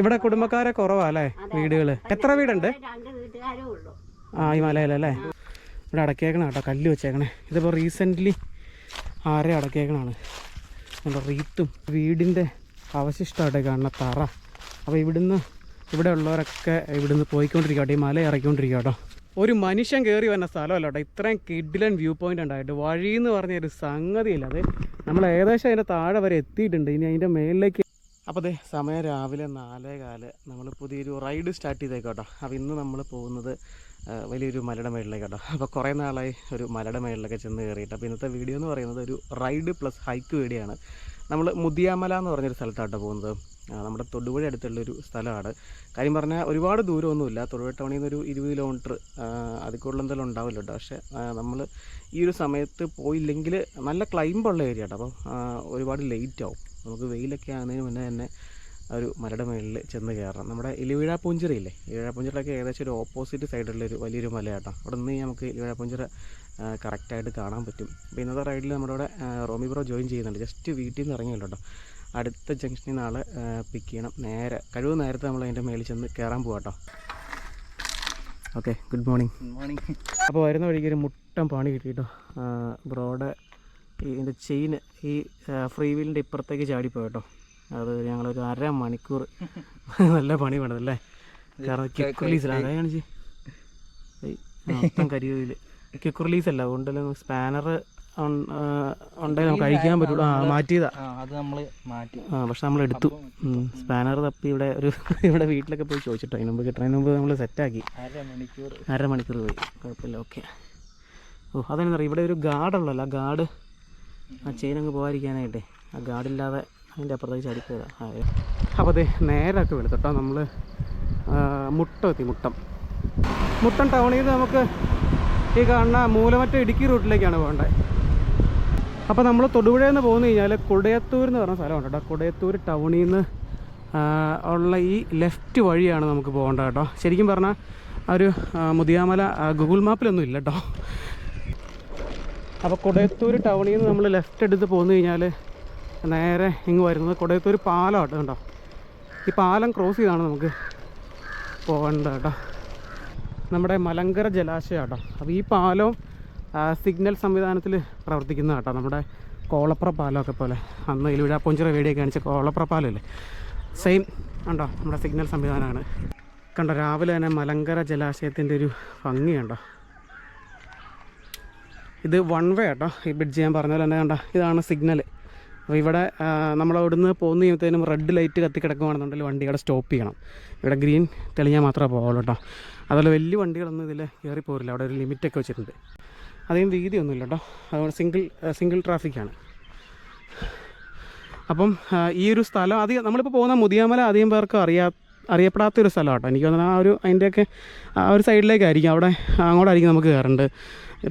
ഇവിടെ കുടുംബക്കാരെ കുറവാ അല്ലേ? വീടുകൾ. എത്ര വീടുണ്ട്? ആ ഈ മലയിലല്ലേ ഇവിടെ അടക്കിയേക്കണ കേട്ടോ കല്ല് വെച്ചേക്കണേ. ഇതിപ്പോൾ റീസെന്റ്ലി ആരെ അടക്കിയേക്കണാണ് നമ്മുടെ റീത്തും വീടിന്റെ അവശിഷ്ടമായിട്ട് കാണുന്ന തറ. അപ്പോൾ ഇവിടുന്ന് ഇവിടെ ഉള്ളവരൊക്കെ ഇവിടുന്ന് പോയിക്കൊണ്ടിരിക്കുക കേട്ടോ ഈ മല ഇറക്കിക്കൊണ്ടിരിക്കുക കേട്ടോ. ഒരു മനുഷ്യൻ കയറി വരുന്ന സ്ഥലമല്ല കേട്ടോ ഇത്രയും കിഡിലൻ വ്യൂ പോയിന്റ് ഉണ്ടായിട്ട് വഴി എന്ന് പറഞ്ഞ ഒരു സംഗതിയില്ല. അത് നമ്മൾ ഏകദേശം അതിന്റെ താഴെ വരെ എത്തിയിട്ടുണ്ട്. ഇനി അതിന്റെ മേളിലേക്ക് അപ്പോൾ അതെ സമയം രാവിലെ നാലേ കാൽ നമ്മൾ പുതിയൊരു റൈഡ് സ്റ്റാർട്ട് ചെയ്തേക്കോട്ടോ. അപ്പോൾ ഇന്ന് നമ്മൾ പോകുന്നത് വലിയൊരു മലയുടെ മേളിലേക്ക് കേട്ടോ അപ്പോൾ കുറേ നാളായി ഒരു മലയുടെ മേളിലൊക്കെ ചെന്ന് കയറിയിട്ട് അപ്പോൾ ഇന്നത്തെ വീഡിയോ എന്ന് പറയുന്നത് ഒരു റൈഡ് പ്ലസ് ഹൈക്ക് വീഡിയോ ആണ് നമ്മൾ മുതിയാമല എന്ന് പറഞ്ഞൊരു സ്ഥലത്താട്ടോ പോകുന്നത്. നമ്മുടെ തൊടുപുഴ അടുത്തുള്ളൊരു സ്ഥലമാണ്. കാര്യം പറഞ്ഞാൽ ഒരുപാട് ദൂരമൊന്നുമില്ല. തൊടുപുഴ ടൗണിൽ നിന്ന് ഒരു ഇരുപത് കിലോമീറ്റർ അതിൽ കൂടുതൽ എന്തെങ്കിലും ഉണ്ടാവില്ല പക്ഷേ നമ്മൾ ഈ ഒരു സമയത്ത് പോയില്ലെങ്കിൽ നല്ല ക്ലൈമ്പുള്ള ഏരിയ കേട്ടോ അപ്പോൾ ഒരുപാട് ലേറ്റ് ആവും. നമുക്ക് വെയിലൊക്കെ ആകുന്നതിന് മുന്നേ തന്നെ ഒരു മലയുടെ മുകളിൽ ചെന്ന് കയറണം. നമ്മുടെ ഇലിവിഴ പൂഞ്ചിറയില്ലേ ഇലിവിഴ പൂഞ്ചിറയൊക്കെ ഏകദേശം ഒരു ഓപ്പോസിറ്റ് സൈഡിലുള്ള ഒരു വലിയൊരു മലയാട്ടോ. അവിടെ നിന്ന് നമുക്ക് ഇലിവിഴ പൂഞ്ചിറ കറക്റ്റായിട്ട് കാണാൻ പറ്റും. അപ്പോൾ ഇന്നത്തെ റൈഡിൽ നമ്മുടെ ഇവിടെ റോമി ബ്രോ ജോയിൻ ചെയ്യുന്നുണ്ട്. ജസ്റ്റ് വീട്ടിൽ നിന്ന് ഇറങ്ങിയല്ലോ കേട്ടോ അടുത്ത ജംഗ്ഷനിൽ നിന്ന് ആളെ പിക്ക് ചെയ്യണം. നേരെ കഴിവ് നേരത്തെ നമ്മൾ അതിന്റെ മേളിൽ ചെന്ന് കയറാൻ പോകാട്ടോ okay good morning good morning അപ്പോൾ വരുന്ന വഴിക്ക് ഒരു മുട്ടം പണി കിട്ടിയിട്ടോ ബ്രോഡ് ഈ ഇതിന്റെ ചെയിൻ ഈ ഫ്രീ വീലിന്റെ ഇപ്പുറത്തേക്ക് ചാടിപ്പോയി കേട്ടോ അത് ഞങ്ങളൊരു അര മണിക്കൂർ നല്ല പണി വേണതല്ലേ കാരണം കിക്ക് റിലീസിലാണ് അതാണ് മൊത്തം കരിയോയിൽ കിക്ക് റിലീസ് അല്ല അതുകൊണ്ട് സ്പാനർ ഉണ്ടെങ്കിൽ നമുക്ക് അഴിക്കാൻ പറ്റുള്ളൂ. ആ മാറ്റിയതാ. അത് നമ്മൾ മാറ്റി. ആ പക്ഷെ നമ്മൾ എടുത്തു. സ്പാനർ തപ്പി ഇവിടെ ഒരു ഇവിടെ വീട്ടിലൊക്കെ പോയി ചോദിച്ചിട്ടോ. അതിന് മുമ്പ് കിട്ടുന്നതിന് മുമ്പ് നമ്മൾ സെറ്റാക്കി അരമണിക്കൂർ. അരമണിക്കൂർ പോയി. കുഴപ്പമില്ല ഓക്കെ ഓ അതെന്താ പറയുക? ഇവിടെ ഒരു ഗാർഡുള്ളല്ലോ ഗാർഡ് ആ ചെയിൻ അങ്ങ് പോകാതിരിക്കാനായിട്ടേ ആ ഗാർഡില്ലാതെ അതിന്റെ അപ്പുറത്തേക്ക് ചാടിപ്പോയതാ. അപ്പോൾ അതെ നേരമൊക്കെ വെളുത്തട്ടോ നമ്മൾ മുട്ടം എത്തി മുട്ടം. മുട്ടം ടൗണിൽ നിന്ന് നമുക്ക് ഈ കാണുന്ന മൂലമറ്റ ഇടുക്കി റൂട്ടിലേക്കാണ് പോകേണ്ടത് അപ്പോൾ നമ്മൾ തൊടുപുഴയിൽ നിന്ന് പോകുന്നു കഴിഞ്ഞാൽ കുടയത്തൂർ എന്ന് പറഞ്ഞ സ്ഥലമുണ്ട് കേട്ടോ. കുടയത്തൂർ ടൗണിൽ നിന്ന് ഉള്ള ഈ ലെഫ്റ്റ് വഴിയാണ് നമുക്ക് പോകേണ്ടത് കേട്ടോ. ശരിക്കും പറഞ്ഞാൽ ഒരു മുതിയാമല ഗൂഗിൾ മാപ്പിലൊന്നും ഇല്ല കേട്ടോ. അപ്പോൾ കൊടയത്തൂർ ടൗണിൽ നിന്ന് നമ്മൾ ലെഫ്റ്റ് എടുത്ത് പോന്നു കഴിഞ്ഞാൽ നേരെ ഇങ്ങ് വരുന്നത് കൊടയത്തൂർ പാലമാണ് കേട്ടോ ഈ പാലം ക്രോസ് ചെയ്താണ് നമുക്ക് പോകേണ്ടത് കേട്ടോ. നമ്മുടെ മലങ്കര ജലാശയം കേട്ടോ അപ്പോൾ ഈ പാലവും സിഗ്നൽ സംവിധാനത്തിൽ പ്രവർത്തിക്കുന്ന കേട്ടോ നമ്മുടെ കോളപ്ര പാലമൊക്കെ പോലെ. അന്ന് ഇലുവിഴ പൊഞ്ചിറ വേടിയൊക്കെ കാണിച്ച കോളപ്ര പാലമല്ലേ സെയിം ഉണ്ടോ നമ്മുടെ സിഗ്നൽ സംവിധാനമാണ്. കണ്ടോ? രാവിലെ തന്നെ മലങ്കര ജലാശയത്തിന്റെ ഒരു ഭംഗിയുണ്ടോ? ഇത് വൺ വേ കേട്ടോ ഈ ബ്രിഡ്ജ് ഞാൻ പറഞ്ഞ പോലെ തന്നെ കണ്ട ഇതാണ് സിഗ്നൽ അപ്പോൾ ഇവിടെ നമ്മൾ അവിടുന്ന് പോകുന്ന ചെയ്യുമ്പോഴത്തേനും റെഡ് ലൈറ്റ് കത്തി കിടക്കുകയാണെന്നുണ്ടെങ്കിൽ വണ്ടി ഇവിടെ സ്റ്റോപ്പ് ചെയ്യണം. ഇവിടെ ഗ്രീൻ തെളിഞ്ഞാൽ മാത്രമേ പോകുള്ളൂ കേട്ടോ. അതുപോലെ വലിയ വണ്ടികളൊന്നും ഇതിൽ കയറി പോരില്ല. അവിടെ ഒരു ലിമിറ്റൊക്കെ വെച്ചിട്ടുണ്ട്. അധികം വീതിയൊന്നുമില്ല കേട്ടോ. അതുകൊണ്ട് സിംഗിൾ സിംഗിൾ ട്രാഫിക്കാണ് അപ്പം ഈ ഒരു സ്ഥലം അധികം നമ്മളിപ്പോൾ പോകുന്ന മുതിയാമല അധികം പേർക്ക് അറിയാ അറിയപ്പെടാത്തൊരു സ്ഥലമാണ് കേട്ടോ. എനിക്ക് തോന്നുന്നത് ആ ഒരു അതിന്റെയൊക്കെ ആ ഒരു സൈഡിലേക്കായിരിക്കും അവിടെ അങ്ങോട്ടായിരിക്കും നമുക്ക് കയറേണ്ടത്.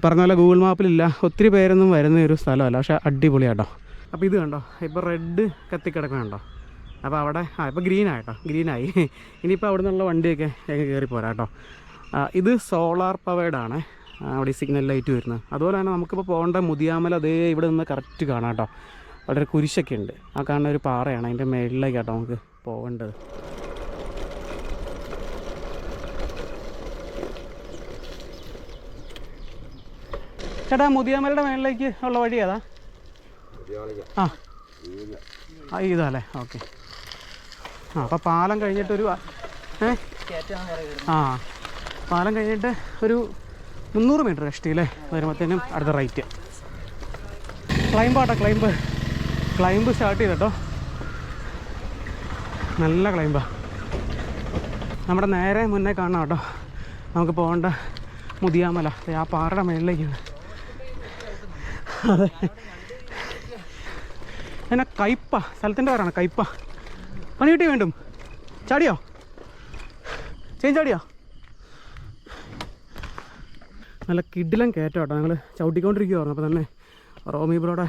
പറഞ്ഞ പോലെ ഗൂഗിൾ മാപ്പിലില്ല ഒത്തിരി പേരൊന്നും വരുന്ന ഒരു സ്ഥലമല്ല. പക്ഷേ അടിപൊളിയാട്ടോ അപ്പോൾ ഇത് കണ്ടോ? ഇപ്പോൾ റെഡ് കത്തിക്കിടക്കണുണ്ടോ അപ്പോൾ അവിടെ ആ ഇപ്പോൾ ഗ്രീൻ ആയിട്ടോ ഗ്രീനായി ഇനിയിപ്പോൾ അവിടെ നിന്നുള്ള വണ്ടിയൊക്കെ ഞങ്ങൾ കയറി പോരാ കേട്ടോ. ഇത് സോളാർ പവേഡാണ് അവിടെ സിഗ്നൽ ലൈറ്റ് വരുന്നത്. അതുപോലെ തന്നെ നമുക്കിപ്പോൾ പോകേണ്ട മുതിയാമല അതേ ഇവിടെ നിന്ന് കറക്റ്റ് കാണാം കേട്ടോ. വളരെ കുരിശൊക്കെ ഉണ്ട്. ആ കാണുന്ന ഒരു പാറയാണ് അതിന്റെ മേളിലേക്കാട്ടോ നമുക്ക് പോകേണ്ടത്. ചേട്ടാ മുതിയാമലയുടെ മേളിലേക്ക് ഉള്ള വഴി ഏതാ? ആ. ആ ഇതല്ലേ. ഓക്കെ. ആ അപ്പോൾ പാലം കഴിഞ്ഞിട്ടൊരു ഏ? ആ. പാലം കഴിഞ്ഞിട്ട് ഒരു മുന്നൂറ് മീറ്റർ കഷ്ടിയില്ലേ വരുമ്പോഴത്തേനും അടുത്ത റൈറ്റ്. ക്ലൈംബ് ആട്ടോ ക്ലൈംബ്. ക്ലൈംബ് സ്റ്റാർട്ട് ചെയ്തട്ടോ. നല്ല ക്ലൈംബാ. നമ്മുടെ നേരെ മുന്നേ കാണാം കേട്ടോ. നമുക്ക് പോകേണ്ട മുതിയാമല. ആ പാറയുടെ മേളിലേക്കാണ്. അതെ. എന്നാ കയ്പ സ്ഥലത്തിന്റെ പേരാണ് കയ്പ. പണി കിട്ടി വീണ്ടും. ചാടിയോ? ചേഞ്ച് ചാടിയോ? നല്ല കിഡിലും കയറ്റം കേട്ടോ. ഞങ്ങൾ ചവിട്ടിക്കൊണ്ടിരിക്കുവായിരുന്നു. അപ്പോൾ തന്നെ റോമി ബ്രോയുടെ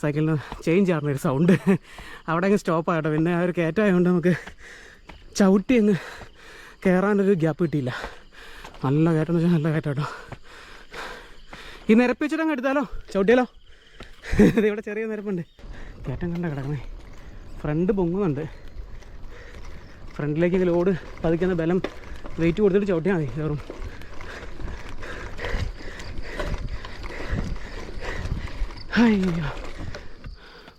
സൈക്കിളിന് ചേഞ്ച് ആയിരുന്നു ഒരു സൗണ്ട് അവിടെ അങ്ങ് സ്റ്റോപ്പ് ആയിട്ടോ പിന്നെ ആ ഒരു കയറ്റമായതുകൊണ്ട് നമുക്ക് ചവിട്ടി അങ്ങ് കയറാനൊരു ഗ്യാപ്പ് കിട്ടിയില്ല. നല്ല കയറ്റം എന്ന് വെച്ചാൽ നല്ല കയറ്റം കേട്ടോ. ഈ നിരപ്പ് വെച്ചിട്ട് അങ്ങ് എടുത്താലോ? ചവിട്ടിയാലോ? ഇവിടെ ചെറിയ നിരപ്പുണ്ട്. കയറ്റം കണ്ട കിടക്കണേ. ഫ്രണ്ട് പൊങ്ങുന്നുണ്ട്. ഫ്രണ്ടിലേക്ക് ലോഡ് പതിക്കുന്ന ബലം വെയിറ്റ് കൊടുത്തിട്ട് ചവിട്ടിയാൽ മതി കയറും അയ്യോ.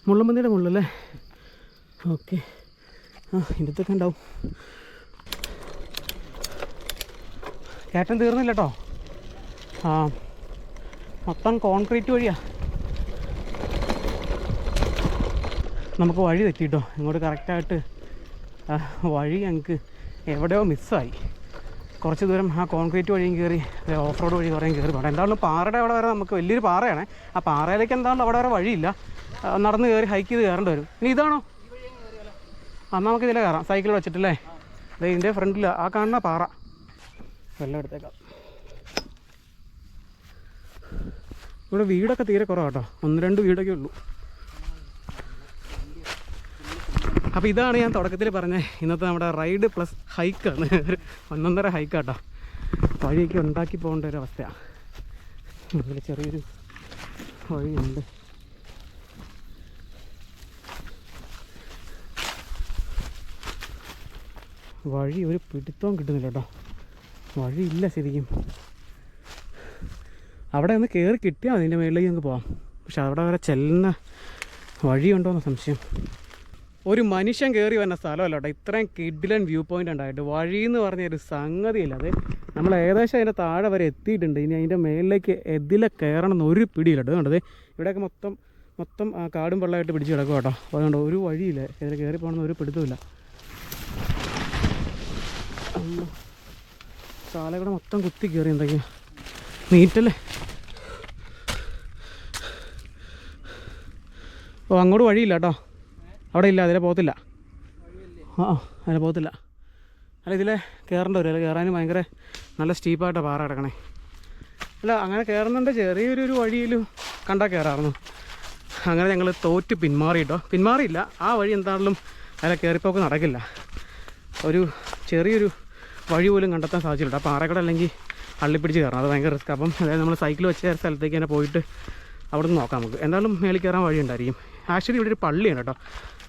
മുള്ളമ്പന്തിയുടെ മുള്ളല്ലേ? ഓക്കെ. ആ ഇന്നത്തൊക്കെ ഉണ്ടാവും. കയറ്റം തീർന്നില്ല കേട്ടോ ആ. മൊത്തം കോൺക്രീറ്റ് വഴിയാ. നമുക്ക് വഴി തെറ്റിട്ടോ. ഇങ്ങോട്ട് കറക്റ്റായിട്ട് വഴി ഞങ്ങൾക്ക് എവിടെയോ മിസ്സായി കുറച്ച് ദൂരം ആ കോൺക്രീറ്റ് വഴിയും കയറി ഓഫ് റോഡ് വഴി കുറേ കയറി പോകണം എന്തായാലും പാറയുടെ അവിടെ വരെ നമുക്ക് വലിയൊരു പാറയാണ്. ആ പാറയിലേക്ക് എന്താണല്ലോ അവിടെ വരെ വഴിയില്ല. നടന്ന് കയറി ഹൈക്ക് ചെയ്ത് കയറേണ്ടി വരും. ഇനി ഇതാണോ? അന്ന് നമുക്ക് ഇതിലെ കയറാം. സൈക്കിൾ വെച്ചിട്ടല്ലേ? ഇതിന്റെ ഫ്രണ്ടിൽ ആ കാണുന്ന പാറ. വെള്ളം എടുത്തേക്കാം. ഇവിടെ വീടൊക്കെ തീരെ കുറവാട്ടോ. ഒന്ന് രണ്ട് വീടൊക്കെ ഉള്ളൂ. അപ്പോൾ ഇതാണ് ഞാൻ തുടക്കത്തിൽ പറഞ്ഞ ഇന്നത്തെ നമ്മുടെ റൈഡ് പ്ലസ് ഹൈക്കാണ് ഒന്നൊന്നര ഹൈക്കാട്ടോ വഴിയൊക്കെ ഉണ്ടാക്കി പോകേണ്ട ഒരു അവസ്ഥയാണ് അതിൽ ചെറിയൊരു വഴിയുണ്ട്. വഴി ഒരു പിടുത്തവും കിട്ടുന്നില്ല കേട്ടോ. വഴിയില്ല ശരിക്കും. അവിടെ ഒന്ന് കയറി കിട്ടിയാൽ അതിന്റെ മേളിലേക്ക് നമുക്ക് പോകാം പക്ഷെ അവിടെ വരെ ചെല്ലുന്ന വഴിയുണ്ടോ എന്ന സംശയം. ഒരു മനുഷ്യൻ കയറി വരുന്ന സ്ഥലമല്ല കേട്ടോ. ഇത്രയും കിഡിലൻ വ്യൂ പോയിന്റ് ഉണ്ടായിട്ട് വഴി എന്ന് പറഞ്ഞ ഒരു സംഗതിയില്ല. അത് നമ്മൾ ഏകദേശം അതിന്റെ താഴെ വരെ എത്തിയിട്ടുണ്ട്. ഇനി അതിന്റെ മേളിലേക്ക് എതിലെ കയറണം എന്ന് ഒരു പിടിയില്ല കേട്ടോ. കണ്ടത് ഇവിടെയൊക്കെ മൊത്തം മൊത്തം കാടും വെള്ളമായിട്ട് പിടിച്ച് കിടക്കും കേട്ടോ. അതുകൊണ്ട് ഒരു വഴിയില്ല. ഇതിൽ കയറി പോകണമെന്ന് ഒരു പിടുത്തമില്ല. കാലകൂടെ മൊത്തം കുത്തി കയറി എന്തൊക്കെയാ? നീറ്റല്ലേ? ഓ അങ്ങോട്ട് വഴിയില്ല കേട്ടോ അവിടെ ഇല്ല അതിലെ പോകത്തില്ല. ആ അതിലെ പോകത്തില്ല. അല്ല ഇതിലെ കയറേണ്ട വരും. അതിൽ കയറാൻ ഭയങ്കര നല്ല സ്റ്റീപ്പായിട്ടാണ് പാറ കിടക്കണേ. അല്ല അങ്ങനെ കയറുന്നുണ്ട് ചെറിയൊരു ഒരു വഴിയിലും കണ്ടാൽ കയറാറുന്നു അങ്ങനെ ഞങ്ങൾ തോറ്റ് പിന്മാറി കേട്ടോ പിന്മാറിയില്ല. ആ വഴി എന്താണെങ്കിലും അതിലെ കയറിപ്പോക്ക് നടക്കില്ല. ഒരു ചെറിയൊരു വഴി പോലും കണ്ടെത്താൻ സാധിച്ചില്ല ആ പാറക്കട അല്ലെങ്കിൽ അള്ളിപ്പിടിച്ച് കയറണം. അത് ഭയങ്കര റിസ്ക് അപ്പം അതായത് നമ്മൾ സൈക്കിൾ വെച്ച സ്ഥലത്തേക്ക് തന്നെ പോയിട്ട് അവിടെ നിന്ന് നോക്കാം നമുക്ക്. എന്തായാലും മേളിൽ കയറാൻ വഴി ഉണ്ടായിരിക്കും. ആക്ച്വലി ഇവിടെ ഒരു പള്ളിയാണ് കേട്ടോ.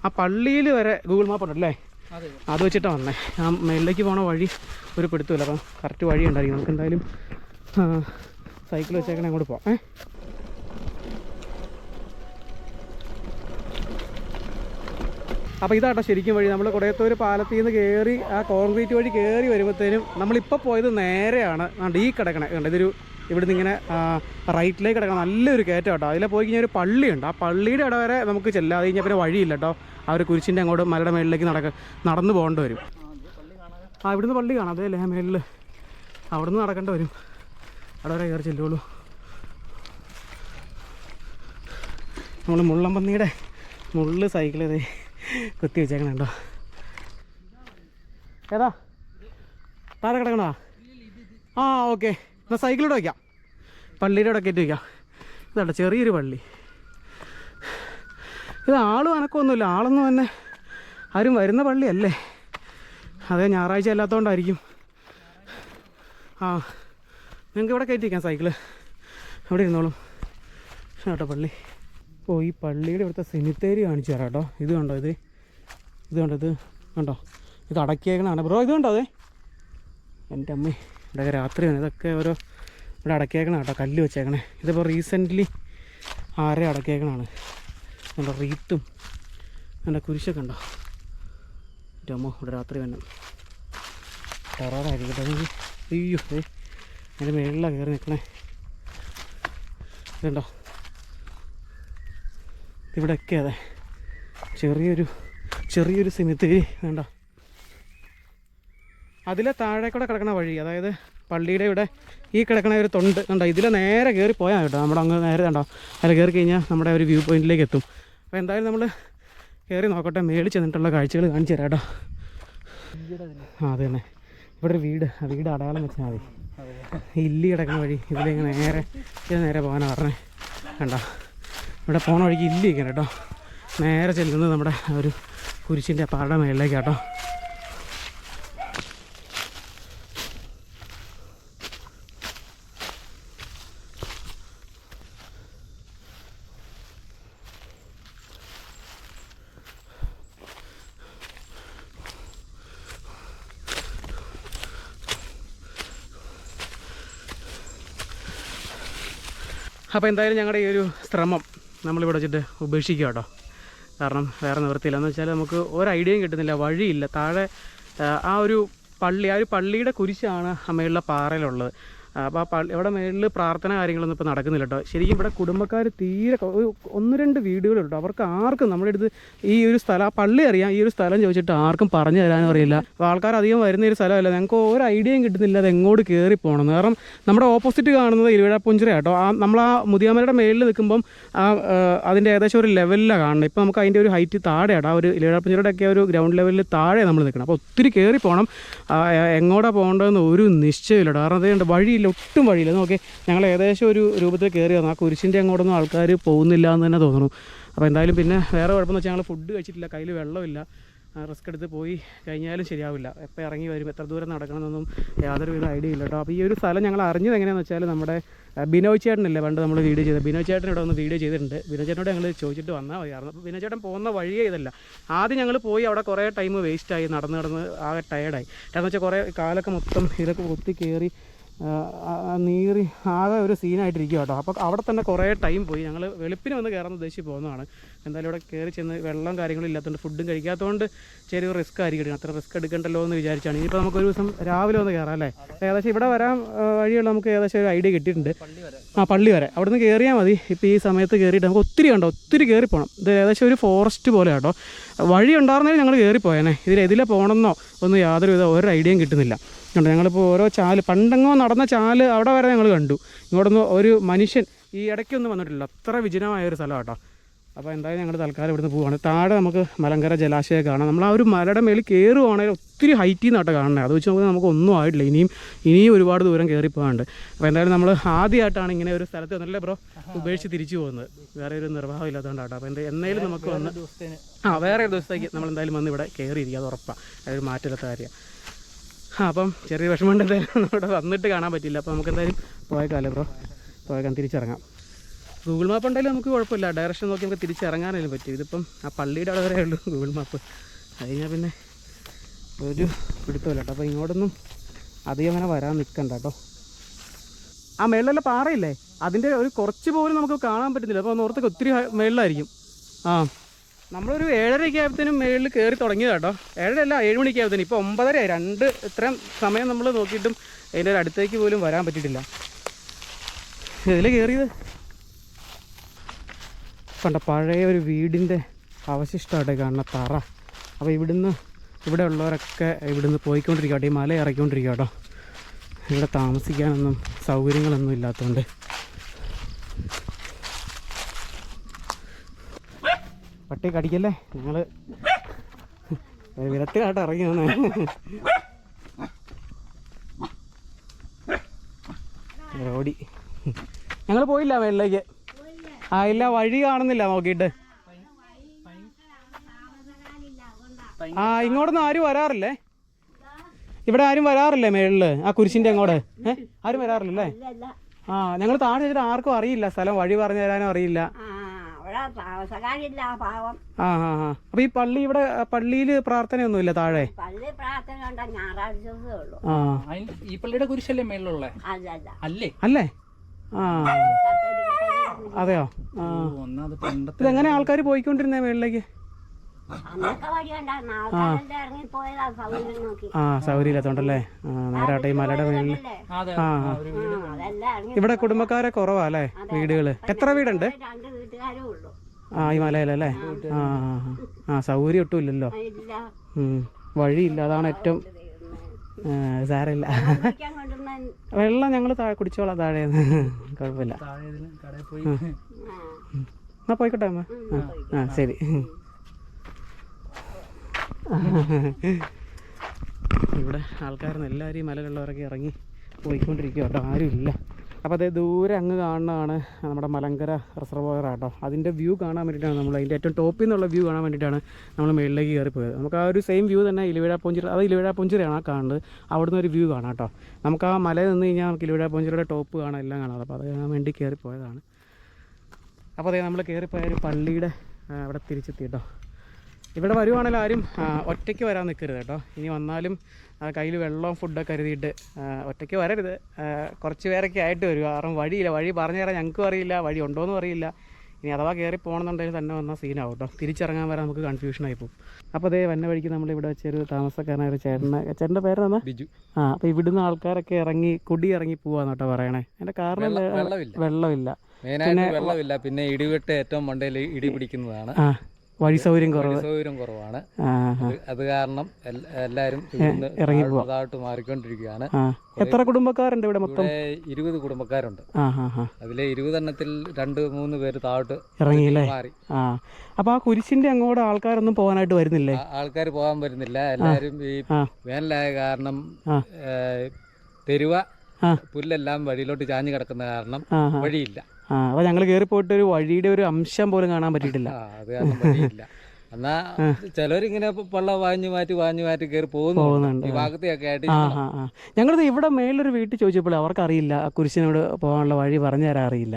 ആ പള്ളിയിൽ വരെ ഗൂഗിൾ മാപ്പ് ഉണ്ടല്ലേ? അല്ലേ അത് വെച്ചിട്ടാണ് വന്നേ. ആ മേളിലേക്ക് പോണ വഴി ഒരു പിടുത്തമില്ല. അപ്പം കറക്റ്റ് വഴി ഉണ്ടായിരിക്കും. നമുക്ക് എന്തായാലും സൈക്കിൾ വെച്ചേക്കണേ അങ്ങോട്ട് പോവാം. ഏ? അപ്പോൾ ഇതാട്ടോ ശരിക്കും വഴി. നമ്മൾ കുടയത്തൂർ പാലത്തിൽ നിന്ന് കയറി ആ കോൺക്രീറ്റ് വഴി കയറി വരുമ്പോഴത്തേനും നമ്മളിപ്പോൾ പോയത് നേരെയാണ്. കണ്ട് ഈ കിടക്കണേ. കണ്ട് ഇതൊരു ഇവിടുന്ന് ഇങ്ങനെ റൈറ്റിലേക്ക് കിടക്കണം നല്ലൊരു കയറ്റം കേട്ടോ. അതിലെ പോയി കഴിഞ്ഞാൽ ഒരു പള്ളിയുണ്ട്. ആ പള്ളിയുടെ ഇട വരെ നമുക്ക് ചെല്ലാം. അത് കഴിഞ്ഞാൽ പിന്നെ വഴിയില്ല കേട്ടോ. ആ ഒരു കുരിശിന്റെ അങ്ങോട്ട് മലയുടെ മേളിലേക്ക് നടക്ക നടന്നു പോകേണ്ടി വരും. ആ ഇവിടുന്ന് പള്ളി കാണാം. അതേ അല്ലേ മേളിൽ അവിടുന്ന് നടക്കേണ്ടി വരും. അവിടെ വരെ കയറി ചെല്ലുള്ളൂ. നമ്മൾ മുള്ളമ്പന്നിയുടെ മുള്ള് സൈക്കിൾ ഇതേ. കുത്തി വെച്ചേക്കണ ഏതാ? താഴെ കിടക്കണോ? ആ ഓക്കെ. എന്നാൽ സൈക്കിളിലൂടെ വയ്ക്കാം. പള്ളിയുടെ അവിടെ കയറ്റി വയ്ക്കാം. ഇതാട്ടോ ചെറിയൊരു പള്ളി. ഇത് ആളും അനക്കമൊന്നുമില്ല. ആളൊന്നും തന്നെ ആരും വരുന്ന പള്ളിയല്ലേ? അതെ ഞായറാഴ്ച അല്ലാത്തതുകൊണ്ടായിരിക്കും ആ നിങ്ങൾക്ക് ഇവിടെ കയറ്റി വയ്ക്കാം സൈക്കിൾ. അവിടെ ഇരുന്നോളും. കേട്ടോ പള്ളി. ഓ ഈ പള്ളിയുടെ ഇവിടുത്തെ സെമിത്തേരി കാണിച്ചു തരാം കേട്ടോ. ഇത് കണ്ടോ ഇത്? ഇത് കണ്ടോ ഇത് കണ്ടോ? ഇത് അടക്കിയേക്കണാണ് ബ്രോ ഇത് കണ്ടോ അതെ? എന്റെ അമ്മ ഇവിടെ രാത്രി വന്നു ഇതൊക്കെ ഓരോ ഇവിടെ അടക്കിയേക്കണ കേട്ടോ കല്ല് വെച്ചേക്കണേ. ഇതിപ്പോൾ റീസെന്റ്ലി ആരെ അടക്കിയേക്കണാണ് കണ്ടോ റീത്തും എന്റെ കുരിശൊക്കെ ഉണ്ടോ എന്റെ അമ്മ ഇവിടെ രാത്രി വന്നു. ടെററായിരിക്കട്ടെ അയ്യോ ഏ അതിന്റെ മേളിലാണ് കയറി നിൽക്കണേ. ഇതുണ്ടോ ഇവിടെയൊക്കെ അതെ ചെറിയൊരു ചെറിയൊരു സിമിത്തേരി വേണ്ട. അതിലെ താഴെ കൂടെ കിടക്കണ വഴി അതായത് പള്ളിയുടെ ഇവിടെ ഈ കിടക്കണ ഒരു തൊണ്ട് കണ്ടോ? ഇതിലെ നേരെ കയറി പോയാൽ കേട്ടോ. നമ്മുടെ അങ്ങ് നേരെ കണ്ടോ? അതിൽ കയറി കഴിഞ്ഞാൽ നമ്മുടെ ഒരു വ്യൂ പോയിന്റിലേക്ക് എത്തും. അപ്പോൾ എന്തായാലും നമ്മൾ കയറി നോക്കട്ടെ. മേളിൽ ചെന്നിട്ടുള്ള കാഴ്ചകൾ കാണിച്ചു തരാം കേട്ടോ. ആ അത് തന്നെ. ഇവിടെ ഒരു വീട്. ആ വീട് അടയാളം വെച്ചാൽ മതി. ഇല്ലി കിടക്കുന്ന വഴി ഇതിലേക്ക് നേരെ ഇത് നേരെ പോകാനാണ് പറഞ്ഞേ. കണ്ടോ? ഇവിടെ പോണ വഴിക്ക് ഇല്ലി ഇരിക്കണം കേട്ടോ. നേരെ ചെല്ലുന്നത് നമ്മുടെ ഒരു കുരിശിന്റെ പാടം മേളിലേക്ക് കേട്ടോ. അപ്പോൾ എന്തായാലും ഞങ്ങളുടെ ഈ ഒരു ശ്രമം നമ്മളിവിടെ വെച്ചിട്ട് ഉപേക്ഷിക്കുക കേട്ടോ. കാരണം വേറെ നിവൃത്തിയില്ല. എന്ന് വെച്ചാൽ നമുക്ക് ഒരു ഐഡിയയും കിട്ടുന്നില്ല വഴിയില്ല. താഴെ ആ, ഒരു പള്ളി ആ ഒരു പള്ളിയുടെ കുരിശാണ് അമ്മയുള്ള പാറയിലുള്ളത്. അപ്പോൾ ആ പള്ളി ഇവിടെ മേളിൽ പ്രാർത്ഥന കാര്യങ്ങളൊന്നും ഇപ്പോൾ നടക്കുന്നില്ല കേട്ടോ ശരിക്കും ഇവിടെ കുടുംബക്കാർ തീരെ ഒന്ന് രണ്ട് കേട്ടോ അവർക്ക് ആർക്കും നമ്മുടെ അടുത്ത് ഈ ഒരു സ്ഥലം ആ പള്ളി അറിയാം ഈ ഒരു സ്ഥലം ചോദിച്ചിട്ട് ആർക്കും പറഞ്ഞു തരാനും അറിയില്ല. അപ്പോൾ ആൾക്കാർ അധികം വരുന്ന ഒരു സ്ഥലമല്ല. ഞങ്ങൾക്ക് ഒരു ഐഡിയയും കിട്ടുന്നില്ല അത് എങ്ങോട്ട് കയറി പോകണം കാരണം നമ്മുടെ ഓപ്പോസിറ്റ് കാണുന്നത് ഇരുവിഴാപ്പുഞ്ചിറ കേട്ടോ ആ നമ്മൾ ആ മുതിയാമലയുടെ മേളിൽ നിൽക്കുമ്പം ആ അതിന്റെ ഏകദേശം ഒരു ലെവലിലാണ് കാണുന്നത്. ഇപ്പോൾ നമുക്ക് അതിന്റെ ഒരു ഹൈറ്റ് താഴെയാണ് ആ ഒരു ഇരുവിഴാപ്പുഞ്ചിറയുടെ ഒക്കെ ഒരു ഗ്രൗണ്ട് ലെവലിൽ താഴെ നമ്മൾ നിൽക്കണം. അപ്പോൾ ഒത്തിരി കയറി പോകണം എങ്ങോട്ടാ എങ്ങോട്ടാണ് പോകേണ്ടതെന്ന് ഒരു നിശ്ചയമില്ല കാരണം അതുകൊണ്ട് വഴിയില്ല ഒട്ടും വഴിയില്ല. നോക്കി ഞങ്ങൾ ഏകദേശം ഒരു രൂപത്തിൽ കയറി വന്നു. ആ കുരിശിന്റെ അങ്ങോട്ടൊന്നും ആൾക്കാർ പോകുന്നില്ല എന്ന് തന്നെ തോന്നുന്നു. അപ്പോൾ എന്തായാലും പിന്നെ വേറെ കുഴപ്പമെന്ന് വെച്ചാൽ ഞങ്ങൾ ഫുഡ് കഴിച്ചിട്ടില്ല. കയ്യിൽ വെള്ളമില്ല. റിസ്ക് എടുത്ത് പോയി കഴിഞ്ഞാലും ശരിയാവില്ല. എപ്പോൾ ഇറങ്ങി വരും എത്ര ദൂരം നടക്കണമെന്നൊന്നും യാതൊരു വിധ ഐഡിയ ഇല്ല കേട്ടോ. അപ്പോൾ ഈ ഒരു സ്ഥലം ഞങ്ങൾ അറിഞ്ഞത് എങ്ങനെയാണെന്ന് വെച്ചാൽ നമ്മുടെ ബിനോയ് ചേട്ടനല്ലേ പണ്ട് നമ്മൾ വീഡിയോ ചെയ്തത്. ബിനോയ് ചേട്ടൻ ഇവിടെ ഒന്ന് വീഡിയോ ചെയ്തിട്ടുണ്ട്. ബിനോയ് ചേട്ടനോട് ഞങ്ങൾ ചോദിച്ചിട്ട് വന്നാൽ മതിയായിരുന്നു അപ്പോൾ ബിനോയ് ചേട്ടൻ പോകുന്ന വഴിയേ ഇതല്ല. ആദ്യം ഞങ്ങൾ പോയി അവിടെ കുറേ ടൈം വേസ്റ്റായി നടന്ന് നടന്ന് ആകെ ടയർഡായി കാരണം വെച്ചാൽ കുറേ കാലൊക്കെ മൊത്തം ഇതൊക്കെ കുത്തി കയറി നീറി ആകെ ഒരു സീനായിട്ടിരിക്കുക കേട്ടോ. അപ്പോൾ അവിടെ തന്നെ കുറേ ടൈം പോയി. ഞങ്ങൾ വെളുപ്പിന് വന്ന് കയറാൻ ഉദ്ദേശിച്ച് പോകുന്നതാണ്. എന്തായാലും ഇവിടെ കയറി ചെന്ന് വെള്ളം കാര്യങ്ങളും ഇല്ലാത്തതുകൊണ്ട് ഫുഡും കഴിക്കാത്തതുകൊണ്ട് ചെറിയ റിസ്ക് ആയിരിക്കും അത്ര റിസ്ക് എടുക്കണ്ടല്ലോ എന്ന് വിചാരിച്ചാണ്. ഇനിയിപ്പോൾ നമുക്ക് ഒരു ദിവസം രാവിലെ വന്ന് കയറാം അല്ലേ? ഏകദേശം ഇവിടെ വരാൻ വഴിയുള്ള നമുക്ക് ഏകദേശം ഒരു ഐഡിയ കിട്ടിയിട്ടുണ്ട്. ആ പള്ളി വരെ. അവിടെ നിന്ന് കയറിയാൽ മതി. ഇപ്പോൾ ഈ സമയത്ത് കയറിയിട്ട് നമുക്ക് ഒത്തിരി കണ്ടോ? ഒത്തിരി കയറി പോകണം ഇത് ഏകദേശം ഒരു ഫോറസ്റ്റ് പോലെ കേട്ടോ. വഴി ഉണ്ടായിരുന്നെങ്കിൽ ഞങ്ങൾ കയറിപ്പോയേനെ ഇതിൽ എതിലെ പോകണമെന്നോ ഒന്നും യാതൊരു വിധ ഒരു ഐഡിയയും കിട്ടുന്നില്ല. കണ്ടോ ഞങ്ങളിപ്പോൾ ഓരോ ചാൽ പണ്ടെങ്ങോ നടന്ന ചാൽ അവിടെ വരെ ഞങ്ങൾ കണ്ടു. ഇങ്ങോട്ടൊന്ന് ഒരു മനുഷ്യൻ ഈ ഇടയ്ക്കൊന്നും വന്നിട്ടില്ല. അത്ര വിജനമായ ഒരു സ്ഥലമാണ് കേട്ടോ അപ്പോൾ എന്തായാലും ഞങ്ങൾ തൽക്കാലം ഇവിടുന്ന് പോവുകയാണ് താഴെ നമുക്ക് മലങ്കര ജലാശയം കാണാം. നമ്മൾ ആ ഒരു മലയുടെ മേളിൽ കയറുവാണെങ്കിൽ ഒത്തിരി ഹൈറ്റിൽ നിന്നാട്ടോ കാണുന്നത് അത് വെച്ച് നോക്കുമ്പോൾ നമുക്ക് ഒന്നും ആയിട്ടില്ല. ഇനിയും ഇനിയും ഒരുപാട് ദൂരം കയറി പോകാണ്ട് അപ്പോൾ എന്തായാലും നമ്മൾ ആദ്യമായിട്ടാണ് ഇങ്ങനെ ഒരു സ്ഥലത്ത് വന്നല്ലേ ബ്രോ? ഉപേക്ഷിച്ച് തിരിച്ചു പോകുന്നത്. വേറെ ഒരു നിർവാഹം ഇല്ലാത്തതുകൊണ്ടാട്ടോ അപ്പോൾ എന്താ എന്നേലും നമുക്ക് വന്ന് ആ വേറെ ഒരു ദിവസത്തേക്ക് നമ്മൾ എന്തായാലും വന്ന് ഇവിടെ കയറിയിരിക്കുക അത് ഉറപ്പാണ് അതൊരു മാറ്റമില്ലാത്ത കാര്യമാണ് ആ അപ്പം ചെറിയ വിഷമമുണ്ട് എന്തായാലും ഇവിടെ വന്നിട്ട് കാണാൻ പറ്റില്ല. അപ്പോൾ നമുക്ക് എന്തായാലും പോയേക്കാല്ലേ ബ്രോ. പോയേക്കാൻ തിരിച്ചിറങ്ങാം. ഗൂഗിൾ മാപ്പ് ഉണ്ടെങ്കിലും നമുക്ക് കുഴപ്പമില്ല. ഡയറക്ഷൻ നോക്കി നമുക്ക് തിരിച്ചിറങ്ങാനായാലും പറ്റും. ഇതിപ്പം ആ പള്ളിയുടെ അവിടെ വരെ ഉള്ളൂ ഗൂഗിൾ മാപ്പ് അത് പിന്നെ ഒരു പിടുത്തമില്ല കേട്ടോ. അപ്പോൾ ഇങ്ങോട്ടൊന്നും അധികം അങ്ങനെ വരാൻ നിൽക്കണ്ട കേട്ടോ. ആ മേളിലുള്ള പാറയില്ലേ? അതിന്റെ ഒരു കുറച്ച് പോലും നമുക്ക് കാണാൻ പറ്റുന്നില്ല. അപ്പോൾ ഓർത്തൊക്കെ ഒത്തിരി മേളിലായിരിക്കും. ആ. നമ്മളൊരു ഏഴരയ്ക്ക് ആയപ്പോഴത്തേനും മേളിൽ കയറി തുടങ്ങിയത് കേട്ടോ ഏഴരല്ല ഏഴ് മണിക്ക് ആയപ്പോഴത്തേനും. ഇപ്പോൾ ഒമ്പതര രണ്ട് ഇത്രയും സമയം നമ്മൾ നോക്കിയിട്ടും അതിന്റെ ഒരു അടുത്തേക്ക് പോലും വരാൻ പറ്റിയിട്ടില്ല. ഇതിൽ കയറിയത്? കണ്ട പഴയ ഒരു വീടിന്റെ അവശിഷ്ടമായിട്ട് കാണുന്ന തറ. അപ്പോൾ ഇവിടുന്ന് ഇവിടെ ഉള്ളവരൊക്കെ ഇവിടുന്ന് പോയിക്കൊണ്ടിരിക്കുക ഈ മല ഇറക്കിക്കൊണ്ടിരിക്കുക കേട്ടോ ഇവിടെ താമസിക്കാനൊന്നും സൗകര്യങ്ങളൊന്നും ഇല്ലാത്തതുകൊണ്ട് പട്ടി കടിക്കല്ലേ ഞങ്ങൾ വിരത്തിലായിട്ട് ഇറങ്ങി വന്നേ. ഓടി. ഞങ്ങൾ പോയില്ല മേളിലേക്ക്. ആ ഇല്ല വഴി കാണുന്നില്ല നോക്കിയിട്ട്. ആ ഇങ്ങോട്ടൊന്നും ആരും വരാറില്ലേ? ഇവിടെ ആരും വരാറില്ലേ മേളിൽ? ആ കുരിശിന്റെ അങ്ങോട്ട്. ഏഹ് ആരും വരാറില്ലല്ലേ? ആ ഞങ്ങൾ താഴെ ആർക്കും അറിയില്ല. സ്ഥലം വഴി പറഞ്ഞു തരാനും അറിയില്ല. പാവം ആ ആ ആ അപ്പൊ ഈ പള്ളി ഇവിടെ പള്ളിയിൽ പ്രാർത്ഥനയൊന്നുമില്ല താഴെ? പള്ളി പ്രാർത്ഥന കണ്ട ഞായറാഴ്ച ദിവസമേ ഉള്ളൂ. ആ. അതിന് ഈ പള്ളിയുടെ കുരിശല്ലേ മേളിലുള്ള? അല്ലല്ല അല്ലേ. അല്ലേ? ആ. അതെയോ? ആ. ഓ, ഒന്നാമത് പണ്ടത്തെ ഇതെങ്ങനെ ആൾക്കാർ പോയിക്കൊണ്ടിരുന്നേ മേളിലേക്ക്? ആ. സൗകര്യമില്ലാത്തോണ്ടല്ലേ? ആ നേരാട്ടെ ഈ മലയുടെ മേളിൽ. ആ, അതെ ആ. ആ, ഒരു വീട് അതെല്ലാം ഇറങ്ങി ഇവിടെ കുടുംബക്കാരെ കുറവാ അല്ലേ വീടുകൾ? എത്ര വീടുണ്ട്? രണ്ട് വീട്ടുകാരേ ഉള്ളൂ. ആ ഈ മലയിലല്ലേ? ആ ആ, സൗകര്യം ഒട്ടും ഇല്ലല്ലോ. വഴിയില്ല അതാണ് ഏറ്റവും സാരമില്ല. വെള്ളം ഞങ്ങൾ താഴെ കുടിച്ചോളാം താഴെ കുഴപ്പമില്ല എന്നാ പോയിക്കോട്ടെ അമ്മ. ആ, ആ ശരി. ഇവിടെ ആൾക്കാരെന്ന് എല്ലാവരും ഈ ഇറങ്ങി പോയിക്കൊണ്ടിരിക്കുക കേട്ടോ ആരുമില്ല. അപ്പോൾ അതേ ദൂരെ അങ്ങ് കാണുന്നതാണ് നമ്മുടെ മലങ്കര റിസർവോയർ ആട്ടോ. അതിന്റെ വ്യൂ കാണാൻ വേണ്ടിയിട്ടാണ് നമ്മൾ അതിന്റെ ഏറ്റവും ടോപ്പിൽ നിന്നുള്ള വ്യൂ കാണാൻ വേണ്ടിയിട്ടാണ് നമ്മൾ മുകളിലേക്ക് കയറി പോയത് നമുക്ക് ആ ഒരു സെയിം വ്യൂ തന്നെ ഇലുവിഴ പൊഞ്ചിറ അത് ഇലുവിഴ പൊഞ്ചിറയാണ് ആ കാണുന്നത്. അവിടുന്ന് ഒരു വ്യൂ കാണാം കേട്ടോ. നമുക്ക് ആ മല നിന്ന് കഴിഞ്ഞാൽ നമുക്ക് ഇലുവിഴ പൊഞ്ചിറയുടെ ടോപ്പ് കാണാം എല്ലാം കാണാം. അപ്പോൾ അത് കാണാൻ വേണ്ടി കയറി പോയതാണ് അപ്പോൾ അതേ നമ്മൾ കയറിപ്പോയ ഒരു പള്ളിയുടെ അവിടെ തിരിച്ചെത്തി കേട്ടോ. ഇവിടെ വരുവാണെങ്കിൽ ആരും ഒറ്റയ്ക്ക് വരാൻ നിൽക്കരുത് കേട്ടോ. ഇനി വന്നാലും കയ്യിൽ വെള്ളവും ഫുഡൊക്കെ കരുതിയിട്ട് ഒറ്റയ്ക്ക് വരരുത്. കുറച്ച് പേരൊക്കെ ആയിട്ട് വരും. കാരണം വഴിയില്ല. വഴി പറഞ്ഞു തരാൻ ഞങ്ങൾക്കും അറിയില്ല. വഴി ഉണ്ടോയെന്നും അറിയില്ല. ഇനി അഥവാ കയറി പോകണമെന്നുണ്ടെങ്കിൽ തന്നെ വന്നാൽ സീനാവും കേട്ടോ. തിരിച്ചിറങ്ങാൻ വരാൻ നമുക്ക് കൺഫ്യൂഷൻ ആയി പോകും. അപ്പോൾ അതേ വന്ന വഴിക്ക് നമ്മൾ ഇവിടെ വെച്ചൊരു താമസക്കാരനായ ഒരു ചേട്ടനെ ചേട്ടന്റെ പേരെന്നാ ബിജു. ആ അപ്പോൾ ഇവിടുന്ന് ആൾക്കാരൊക്കെ ഇറങ്ങി കുടി ഇറങ്ങി പോവാന്ന് കേട്ടോ പറയണേ. എന്റെ കാരണം വെള്ളം- വെള്ളമില്ല. വെള്ളമില്ല. മെയിനായിട്ട് വെള്ളമില്ല. പിന്നെ ഇടിവെട്ട് ഏറ്റവും മണ്ടയിൽ ഇടി പിടിക്കുന്നതാണ്. ആ. വഴി സൗകര്യം കുറവ്. സൗകര്യം കുറവാണ്. അത് കാരണം എല്ലാരും ഇറങ്ങി താഴോട്ട് മാറിക്കൊണ്ടിരിക്കുകയാണ്. എത്ര കുടുംബക്കാരുണ്ട് ഇവിടെ മൊത്തം? ഇരുപത് കുടുംബക്കാരുണ്ട്. അതിലെ ഇരുപതെണ്ണത്തിൽ രണ്ട് മൂന്ന് പേര് താഴോട്ട് ഇറങ്ങിയില്ലേ? മാറി. ആ. അപ്പോൾ ആ കുരിശിന്റെ അങ്ങോട്ട് ആൾക്കാരൊന്നും പോകാനായിട്ട് വരുന്നില്ലേ? ആൾക്കാർ പോകാൻ വരുന്നില്ല. എല്ലാരും ഈ. വേനലായ കാരണം തെരുവ പുല്ലെല്ലാം വഴിയിലോട്ട് ചാഞ്ഞു കിടക്കുന്ന കാരണം വഴിയില്ല. ആ അപ്പോൾ ഞങ്ങൾ കയറി പോയിട്ട് ഒരു വഴിയുടെ ഒരു അംശം പോലും കാണാൻ പറ്റിയിട്ടില്ല. അത് കാരണം എന്നാ ചിലവരിങ്ങനെ പള്ള വാഞ്ഞു മാറ്റി വാഞ്ഞു മാറ്റി കയറി പോകുന്നു പോകുന്നുണ്ട്. ഈ ഭാഗത്തെയൊക്കെ ആയിട്ട് ഞങ്ങളിത് ഇവിടെ മേളിലൊരു വീട്ടിൽ ചോദിച്ചപ്പോൾ അവർക്കറിയില്ല ആ കുരിശിനോട് പോകാനുള്ള വഴി പറഞ്ഞു തരാൻ അറിയില്ല.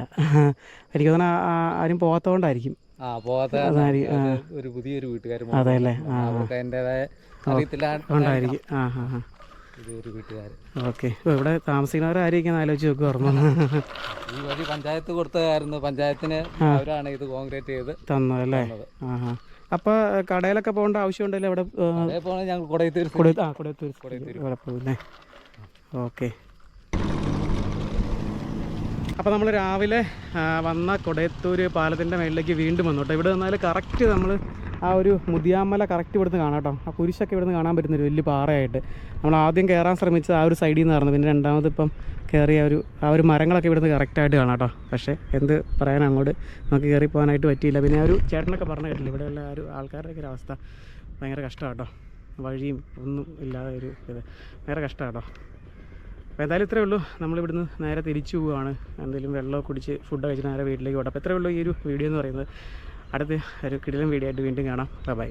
എനിക്ക് തോന്നുന്നു ആരും പോകാത്തതുകൊണ്ടായിരിക്കും. ആ പോകാത്ത. ഒരു പുതിയൊരു വീട്ടുകാർ അതെ അല്ലേ? അവർക്ക് അതിന്റെതായ അറിയത്തില്ല. ഉണ്ടായിരിക്കും. ആ. പുതിയൊരു വീട്ടുകാർ ഓക്കെ. ഇവിടെ താമസിക്കുന്നവരായിരിക്കും ആലോചിച്ച് നോക്കുമായിരുന്നു ഈ വഴി പഞ്ചായത്ത് കൊടുത്തതായിരുന്നു. പഞ്ചായത്തിന് അവരാണ് ഇത് കോൺക്രീറ്റ് ചെയ്ത് തന്നത്. ആ ആ അപ്പോൾ കടയിലൊക്കെ പോകേണ്ട ആവശ്യമുണ്ടല്ലോ ഇവിടെ? അതേപോലെ ഞങ്ങൾ കൊടയത്തൂർ കൊടു ആ കൊടുത്തൂർ ഇവിടെ പോകുന്നേ ഓക്കെ. അപ്പോൾ നമ്മൾ രാവിലെ വന്ന കൊടയത്തൂർ പാലത്തിന്റെ മേളിലേക്ക് വീണ്ടും വന്നു കേട്ടോ. ഇവിടെ വന്നാൽ കറക്റ്റ് നമ്മൾ ആ ഒരു മുതിയാമല കറക്റ്റ് ഇവിടുന്ന് കാണാം കേട്ടോ. ആ കുരിശൊക്കെ ഇവിടുന്ന് കാണാൻ പറ്റുന്നൊരു വലിയ പാറയായിട്ട്. നമ്മൾ ആദ്യം കയറാൻ ശ്രമിച്ചത് ആ ഒരു സൈഡിൽ നിന്നായിരുന്നു പിന്നെ രണ്ടാമത് ഇപ്പം കയറിയ ഒരു ആ ഒരു മരങ്ങളൊക്കെ ഇവിടുന്ന് കറക്റ്റായിട്ട് കാണാം കേട്ടോ. പക്ഷേ എന്ത് പറയാൻ അങ്ങോട്ട്? നമുക്ക് കയറി പോകാനായിട്ട് പറ്റിയില്ല. പിന്നെ ആ ഒരു ചേട്ടനൊക്കെ പറഞ്ഞു കേട്ടില്ല ഇവിടെയുള്ള ആ ഒരു ആൾക്കാരുടെയൊക്കെ ഒരു അവസ്ഥ ഭയങ്കര കഷ്ടമാണ് കേട്ടോ. വഴിയും ഒന്നും ഇല്ലാതെ ഒരു ഇത്. ഭയങ്കര കഷ്ടമാണ് കേട്ടോ. അപ്പോൾ എന്തായാലും ഇത്രയേ ഉള്ളൂ. നമ്മളിവിടുന്ന് നേരെ തിരിച്ചു പോവുകയാണ് എന്തെങ്കിലും വെള്ളമൊക്കെ കുടിച്ച് ഫുഡ് കഴിച്ച് നേരെ വീട്ടിലേക്ക് പോകട്ടെ അപ്പോൾ ഇത്രയേ ഉള്ളൂ ഈ ഒരു വീഡിയോ എന്ന് പറയുന്നത്. അടുത്ത് ഒരു കിടിലൻ വീഡിയോ ആയിട്ട് വീണ്ടും കാണാം. ബൈ